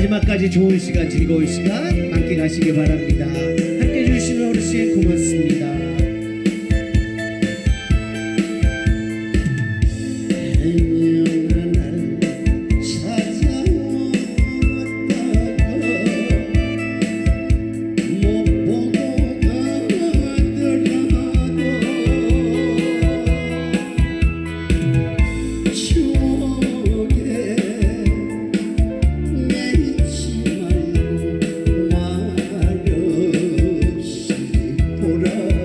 마지막까지 좋은 시간, 즐거운 시간 만끽하시기 바랍니다. older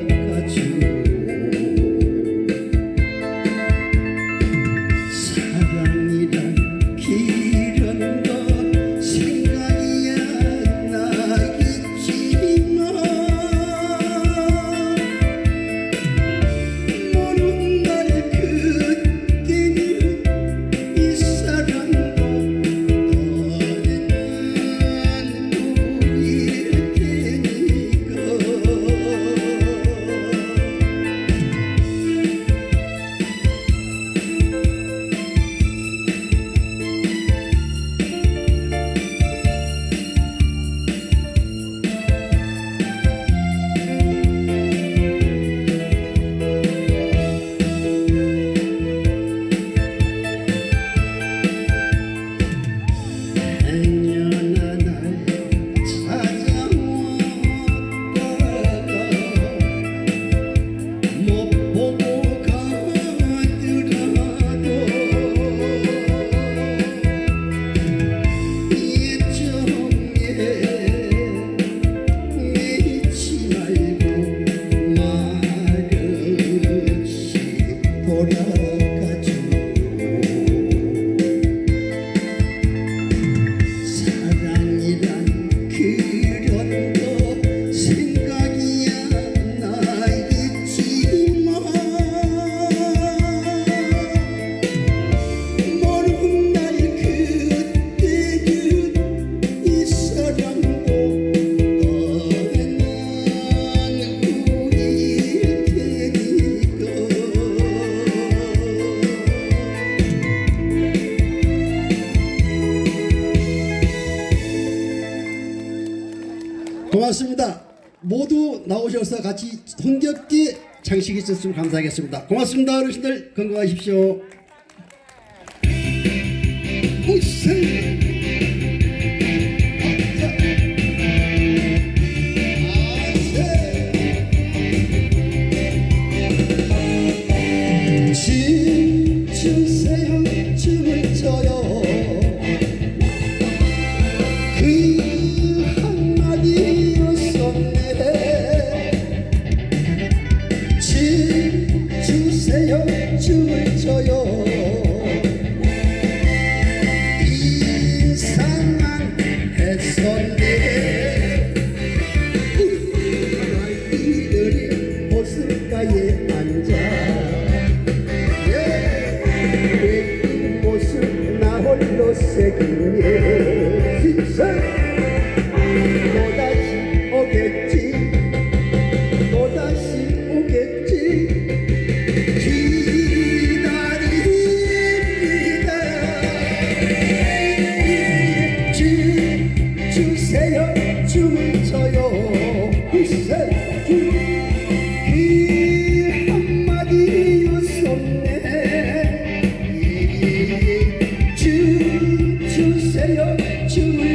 고맙습니다. 모두 나오셔서 같이 흥겹게 장식해 주셨으면 감사하겠습니다. 고맙습니다. 어르신들 건강하십시오. 오세. 새기네 진짜 또다시 오겠지? 또다시 오겠지? 기다립니다. 주, 주세요 춤을 춰요. 글쎄 to me.